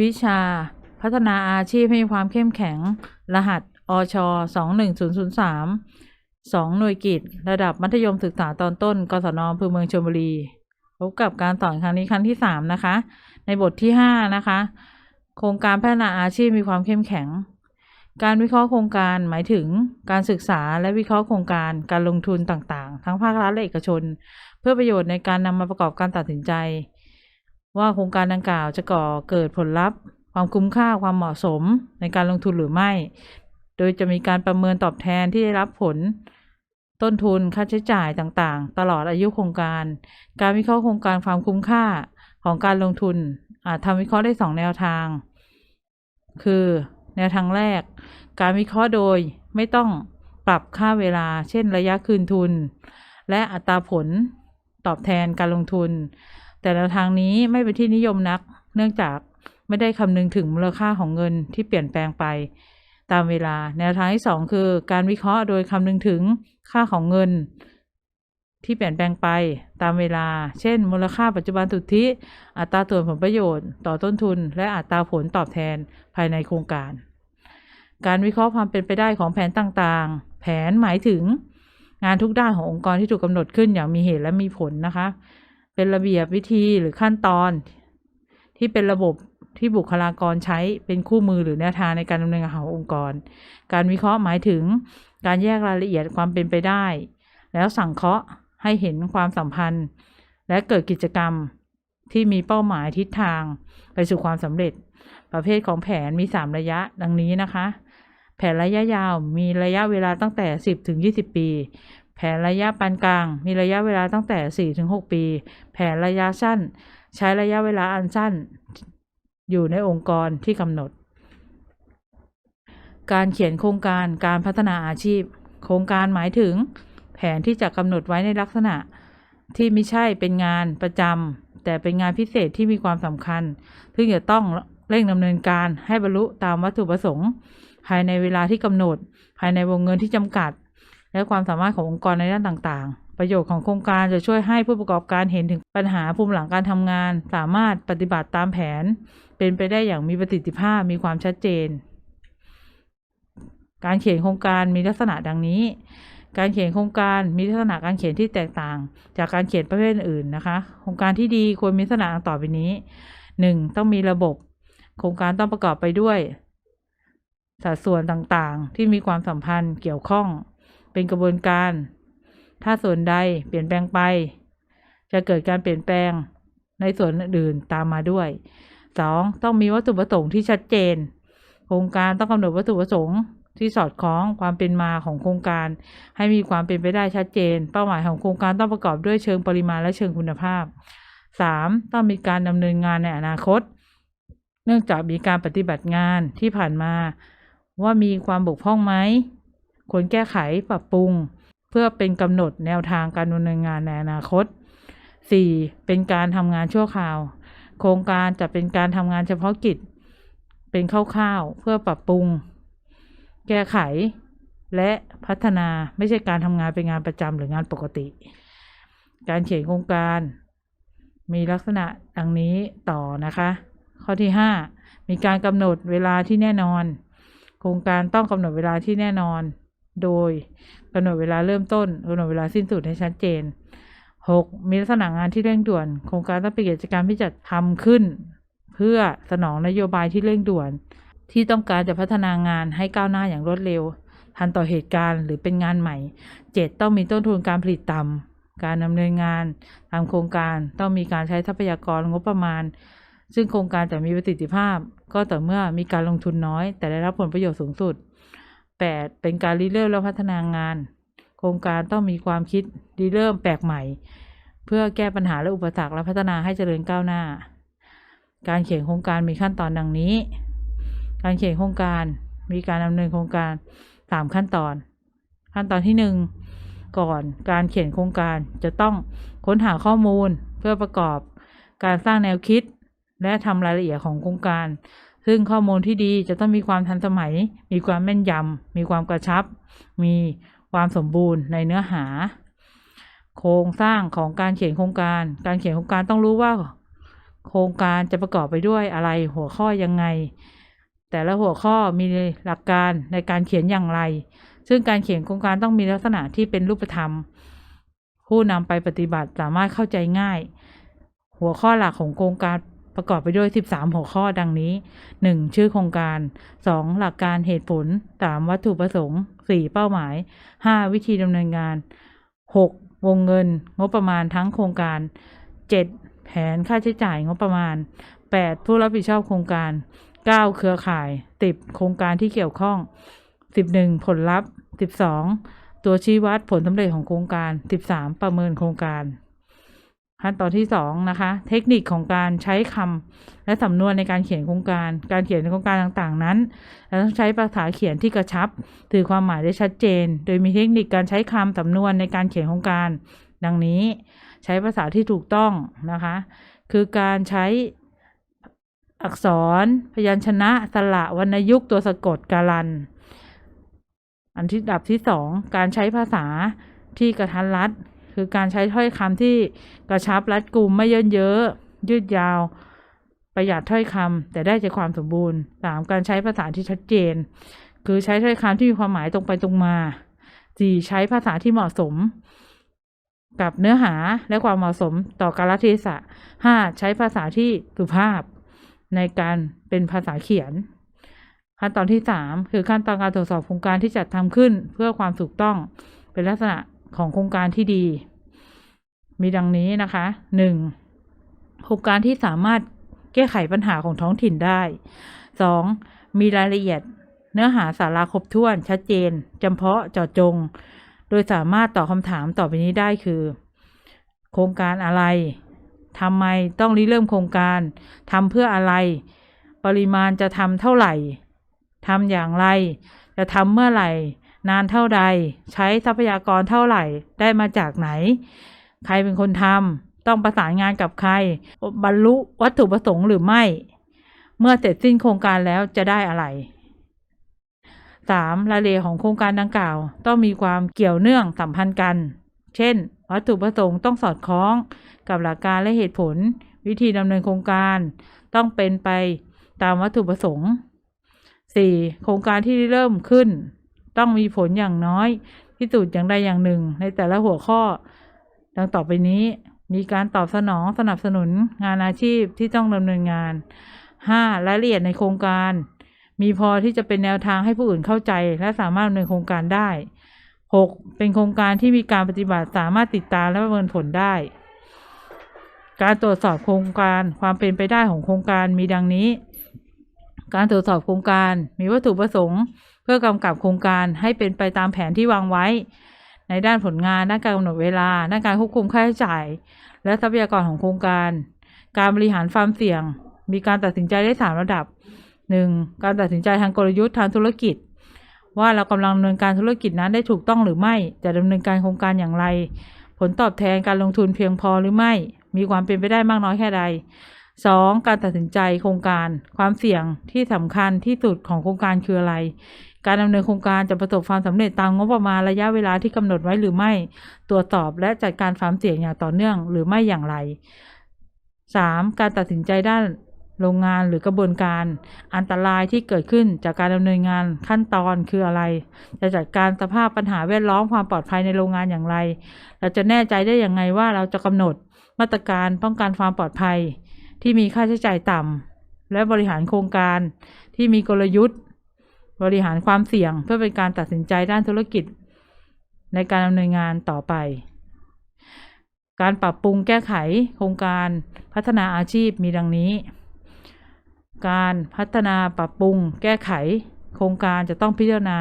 วิชา พัฒนาอาชีพให้มีความเข้มแข็ง รหัสอชสองหนึ่งศูนย์ศูนย์สามสองหน่วยกิจ ระดับมัธยมศึกษาตอนต้น กศนอำเภอเมืองชลบุรี พบกับการสอนครั้งนี้ครั้งที่สามนะคะ ในบทที่ห้านะคะ โครงการพัฒนาอาชีพมีความเข้มแข็ง การวิเคราะห์โครงการหมายถึงการศึกษาและวิเคราะห์โครงการการลงทุนต่างๆ ทั้งภาครัฐและเอกชน เพื่อประโยชน์ในการนำมาประกอบการตัดสินใจ ว่าโครงการดังกล่าวจะก่อเกิดผลลัพธ์ความคุ้มค่าความเหมาะสมในการลงทุนหรือไม่ โดยจะมีการประเมินตอบแทนที่ได้รับผลต้นทุนค่าใช้จ่ายต่างๆ ตลอดอายุโครงการ การวิเคราะห์โครงการความคุ้มค่าของการลงทุนอาจทำวิเคราะห์ได้สองแนวทาง คือแนวทางแรก การวิเคราะห์โดยไม่ต้องปรับค่าเวลา เช่นระยะคืนทุน และอัตราผลตอบแทนการลงทุน แต่แนวทางนี้ไม่เป็นที่นิยมนัก เนื่องจากไม่ได้คำนึงถึงมูลค่าของเงินที่เปลี่ยนแปลงไป ตามเวลาแนวทางที่สองคือ การวิเคราะห์โดยคำนึงถึงค่าของเงิน ที่เปลี่ยนแปลงไป ตามเวลา เช่น มูลค่าปัจจุบันสุทธิ อัตราส่วนผลประโยชน์ ต่อต้นทุน และอัตราผลตอบแทนภายในโครงการ การวิเคราะห์ความเป็นไปได้ของแผนต่างๆ แผนหมายถึงงานทุกด้านขององค์กรที่ถูกกำหนดขึ้นอย่างมีเหตุและมีผลนะคะ เป็นระเบียบวิธีหรือขั้นตอน ที่เป็นระบบที่บุคลากรใช้เป็นคู่มือหรือแนวทางในการดำเนินงานขององค์กร การวิเคราะห์หมายถึงการแยกรายละเอียดความเป็นไปได้ แล้วสังเคราะห์ให้เห็นความสัมพันธ์ และเกิดกิจกรรมที่มีเป้าหมายทิศทางไปสู่ความสำเร็จ ประเภทของแผนมี 3 ระยะดังนี้นะคะ แผนระยะยาวมีระยะเวลาตั้งแต่ 10ถึง20 ปี แผนระยะปานกลาง มีระยะเวลาตั้งแต่4ถึง6ปี แผนระยะสั้น ใช้ระยะเวลาอันสั้น อยู่ในองค์กรที่กำหนด การเขียนโครงการการพัฒนาอาชีพ โครงการหมายถึง แผนที่จะกำหนดไว้ในลักษณะ ที่ไม่ใช่เป็นงานประจำแต่เป็นงานพิเศษที่มีความสำคัญ ซึ่งจะต้องเร่งดำเนินการให้บรรลุตามวัตถุประสงค์ ภายในเวลาที่กำหนด ภายในวงเงินที่จำกัด และความสามารถขององค์กรในด้านต่างๆ ประโยชน์ของโครงการจะช่วยให้ผู้ประกอบการเห็นถึงปัญหาภูมิหลังการทำงาน สามารถปฏิบัติตามแผน เป็นไปได้อย่างมีประสิทธิภาพมีความชัดเจน การเขียนโครงการมีลักษณะดังนี้ การเขียนโครงการมีลักษณะการเขียนที่แตกต่าง จากการเขียนประเภทอื่นนะคะ โครงการที่ดีควรมีลักษณะต่อไปนี้หนึ่งต้องมีระบบ โครงการต้องประกอบไปด้วยสัดส่วนต่างๆ ที่มีความสัมพันธ์เกี่ยวข้อง เป็นกระบวนการ ถ้าส่วนใดเปลี่ยนแปลงไป จะเกิดการเปลี่ยนแปลงในส่วนอื่นตามมาด้วยสองต้องมีวัตถุประสงค์ที่ชัดเจน โครงการต้องกำหนดวัตถุประสงค์ที่สอดคล้องความเป็นมาของโครงการ ให้มีความเป็นไปได้ชัดเจน เป้าหมายของโครงการต้องประกอบด้วยเชิงปริมาณและเชิงคุณภาพสามต้องมีการดำเนินงานในอนาคต เนื่องจากมีการปฏิบัติงานที่ผ่านมา ว่ามีความบกพร่องไหม ควรแก้ไขปรับปรุง เพื่อเป็นกำหนดแนวทางการดำเนินงานในอนาคต 4. เป็นการทำงานชั่วคราว โครงการจะเป็นการทำงานเฉพาะกิจ เป็นคร่าวๆเพื่อปรับปรุง แก้ไข และพัฒนาไม่ใช่การทำงานเป็นงานประจำหรืองานปกติ การเขียนโครงการ มีลักษณะดังนี้ต่อนะคะ ข้อที่ห้ามีการกำหนดเวลาที่แน่นอน โครงการต้องกำหนดเวลาที่แน่นอน โดยกำหนดเวลาเริ่มต้นกำหนดเวลาสิ้นสุดให้ชัดเจน 6. มีลักษณะงานที่เร่งด่วน โครงการต้องเป็นกิจกรรมที่จะทำขึ้น เพื่อสนองนโยบายที่เร่งด่วน ที่ต้องการจะพัฒนางานให้ก้าวหน้าอย่างรวดเร็ว ทันต่อเหตุการณ์หรือเป็นงานใหม่ 7. ต้องมีต้นทุนการผลิตต่ำการดำเนินงานตามโครงการต้องมีการใช้ทรัพยากรงบประมาณ ซึ่งโครงการจะมีประสิทธิภาพ ก็ต่อเมื่อมีการลงทุนน้อย แต่ได้รับผลประโยชน์สูงสุด 8. เป็นการริเริ่มและพัฒนางาน โครงการต้องมีความคิดริเริ่มแปลกใหม่ เพื่อแก้ปัญหาและอุปสรรคและพัฒนาให้เจริญก้าวหน้า การเขียนโครงการมีขั้นตอนดังนี้ การเขียนโครงการมีการดำเนินโครงการสามขั้นตอน ขั้นตอนที่หนึ่งก่อนการเขียนโครงการจะต้องค้นหาข้อมูลเพื่อประกอบการสร้างแนวคิด และทำรายละเอียดของโครงการ ซึ่งข้อมูลที่ดีจะต้องมีความทันสมัย มีความแม่นยำ มีความกระชับ มีความสมบูรณ์ในเนื้อหา โครงสร้างของการเขียนโครงการ การเขียนโครงการต้องรู้ว่า โครงการจะประกอบไปด้วยอะไร หัวข้อยังไง แต่ละหัวข้อมีหลักการในการเขียนอย่างไร ซึ่งการเขียนโครงการต้องมีลักษณะที่เป็นรูปธรรม ผู้นำไปปฏิบัติสามารถเข้าใจง่าย หัวข้อหลักของโครงการ ประกอบไปด้วย 13 หัวข้อดังนี้ 1. ชื่อโครงการ 2. หลักการเหตุผล 3. วัตถุประสงค์ 4. เป้าหมาย 5. วิธีดำเนินงาน 6. วงเงิน งบประมาณทั้งโครงการ 7. แผนค่าใช้จ่ายงบประมาณ 8. ผู้รับผิดชอบโครงการ 9. เครือข่าย 10. โครงการที่เกี่ยวข้อง 11. ผลลัพธ์ 12. ตัวชี้วัดผลสำเร็จของโครงการ 13. ประเมินโครงการ ขั้นตอนที่สองนะคะ เทคนิคของการใช้คำและสำนวนในการเขียนโครงการ การเขียนโครงการต่างๆนั้นเราต้องใช้ภาษาเขียนที่กระชับสื่อความหมายได้ชัดเจน โดยมีเทคนิคการใช้คำสำนวนในการเขียนโครงการ ดังนี้ใช้ภาษาที่ถูกต้องนะคะ คือการใช้อักษร พยัญชนะสระวรรณยุกต์ตัวสะกดการัน อันที่ดับที่สองการใช้ภาษาที่กระทันรัด คือการใช้ถ้อยคำที่กระชับรัดกุมไม่เยินเยอะยืดยาว ประหยัดถ้อยคำแต่ได้ใจความสมบูรณ์สามการใช้ภาษาที่ชัดเจน คือใช้ถ้อยคำที่มีความหมายตรงไปตรงมาสี่ใช้ภาษาที่เหมาะสม กับเนื้อหาและความเหมาะสมต่อกาลเทศะห้าใช้ภาษาที่สุภาพ ในการเป็นภาษาเขียนขั้นตอนที่สามคือขั้นตอนการตรวจสอบโครงการที่จัดทำขึ้นเพื่อความถูกต้องเป็นลักษณะ ของโครงการที่ดี มีดังนี้นะคะหนึ่งโครงการที่สามารถแก้ไขปัญหาของท้องถิ่นได้สองมีรายละเอียดเนื้อหาสาระครบถ้วน ชัดเจนจำเพาะเจาะจง โดยสามารถตอบคำถามต่อไปนี้ได้คือ โครงการอะไรทำไมต้องริเริ่มโครงการทำเพื่ออะไร ปริมาณจะทำเท่าไหร่ทำอย่างไร จะทำเมื่อไหร่ นานเท่าใด ใช้ทรัพยากรเท่าไหร่ได้มาจากไหน ใครเป็นคนทำต้องประสานงานกับใคร บรรลุวัตถุประสงค์หรือไม่ เมื่อเสร็จสิ้นโครงการแล้วจะได้อะไรสามรายละเอียดของโครงการดังกล่าว ต้องมีความเกี่ยวเนื่องสัมพันธ์กัน เช่น วัตถุประสงค์ต้องสอดคล้องกับหลักการและเหตุผล วิธีดำเนินโครงการ ต้องเป็นไปตามวัตถุประสงค์ 4. โครงการที่เริ่มขึ้น ต้องมีผลอย่างน้อยที่สุดอย่างใดอย่างหนึ่ง ในแต่ละหัวข้อ ดังต่อไปนี้ มีการตอบสนองสนับสนุนงานอาชีพที่ต้องดำเนินงาน 5. รายละเอียดในโครงการ มีพอที่จะเป็นแนวทางให้ผู้อื่นเข้าใจ และสามารถดำเนินโครงการได้ 6. เป็นโครงการที่มีการปฏิบัติสามารถติดตามและประเมินผลได้ การตรวจสอบโครงการความเป็นไปได้ของโครงการมีดังนี้ การตรวจสอบโครงการมีวัตถุประสงค์ พื่อกำกับโครงการให้เป็นไปตามแผนที่วางไว้ ในด้านผลงานด้านการกำหนดเวลาด้านการควบคุมค่าใช้จ่าย และทรัพยากรของโครงการ การบริหารความเสี่ยง มีการตัดสินใจได้สามระดับหนึ่งการตัดสินใจทางกลยุทธ์ทางธุรกิจ ว่าเรากำลังดำเนินการธุรกิจนั้นได้ถูกต้องหรือไม่ จะดำเนินการโครงการอย่างไร ผลตอบแทนการลงทุนเพียงพอหรือไม่ มีความเป็นไปได้มากน้อยแค่ใดสองการตัดสินใจโครงการ ความเสี่ยงที่สำคัญที่สุดของโครงการคืออะไร การดำเนินโครงการจะประสบความสำเร็จตามงบประมาณระยะเวลาที่กำหนดไว้หรือไม่ ตรวจสอบและจัดการความเสี่ยงอย่างต่อเนื่องหรือไม่อย่างไรสามการตัดสินใจด้านโรงงานหรือกระบวนการ อันตรายที่เกิดขึ้นจากการดำเนินงานขั้นตอนคืออะไร จะจัดการสภาพปัญหาแวดล้อมความปลอดภัยในโรงงานอย่างไร เราจะแน่ใจได้อย่างไงว่าเราจะกำหนดมาตรการป้องกันความปลอดภัย ที่มีค่าใช้จ่ายต่ำและบริหารโครงการที่มีกลยุทธ์ บริหารความเสี่ยงเพื่อเป็นการตัดสินใจด้านธุรกิจ ในการดำเนินงานต่อไป การปรับปรุงแก้ไขโครงการพัฒนาอาชีพมีดังนี้ การพัฒนาปรับปรุงแก้ไข โครงการจะต้องพิจารณา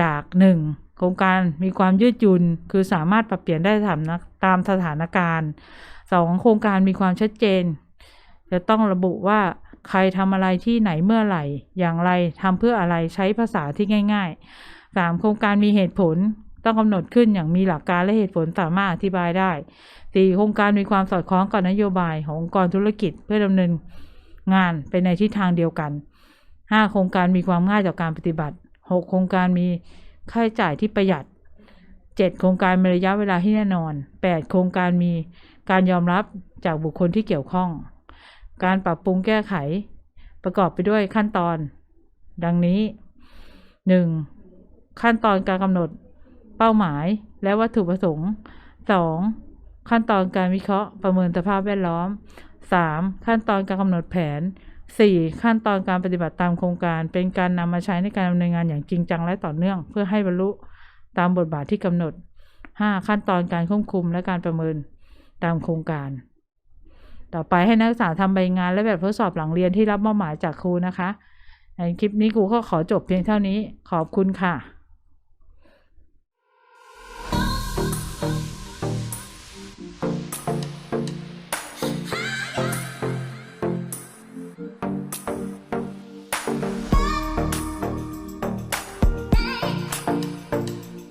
จากหนึ่งโครงการมีความยืดหยุ่นคือสามารถปรับเปลี่ยนได้ตามสถานการณ์สองโครงการมีความชัดเจน จะต้องระบุว่า ใครทำอะไรที่ไหนเมื่อไหร่ อย่างไรทำเพื่ออะไรใช้ภาษาที่ง่ายๆสามโครงการมีเหตุผลต้องกำหนดขึ้นอย่างมีหลักการและเหตุผลสามารถอธิบายได้สี่โครงการมีความสอดคล้องกับนโยบายขององค์กรธุรกิจเพื่อดำเนินงานไปในทิศทางเดียวกันห้าโครงการมีความง่ายต่อการปฏิบัติหกโครงการมีค่าใช้จ่ายที่ประหยัดเจ็ดโครงการมีระยะเวลาที่แน่นอนแปดโครงการมีการยอมรับจากบุคคลที่เกี่ยวข้อง การปรับปรุงแก้ไข ประกอบไปด้วยขั้นตอน ดังนี้หนึ่งขั้นตอนการกำหนดเป้าหมายและวัตถุประสงค์สองขั้นตอนการวิเคราะห์ประเมินสภาพแวดล้อมสามขั้นตอนการกำหนดแผนสี่ขั้นตอนการปฏิบัติตามโครงการ เป็นการนำมาใช้ในการดำเนินงานอย่างจริงจังและต่อเนื่อง เพื่อให้บรรลุตามบทบาทที่กำหนดห้าขั้นตอนการควบคุมและการประเมินตามโครงการ ต่อไปให้นักศึกษาทำใบงานและแบบทดสอบหลังเรียนที่รับมอบหมายจากครูนะคะในคลิปนี้ครูก็ขอจบเพียงเท่านี้ขอบคุณค่ะ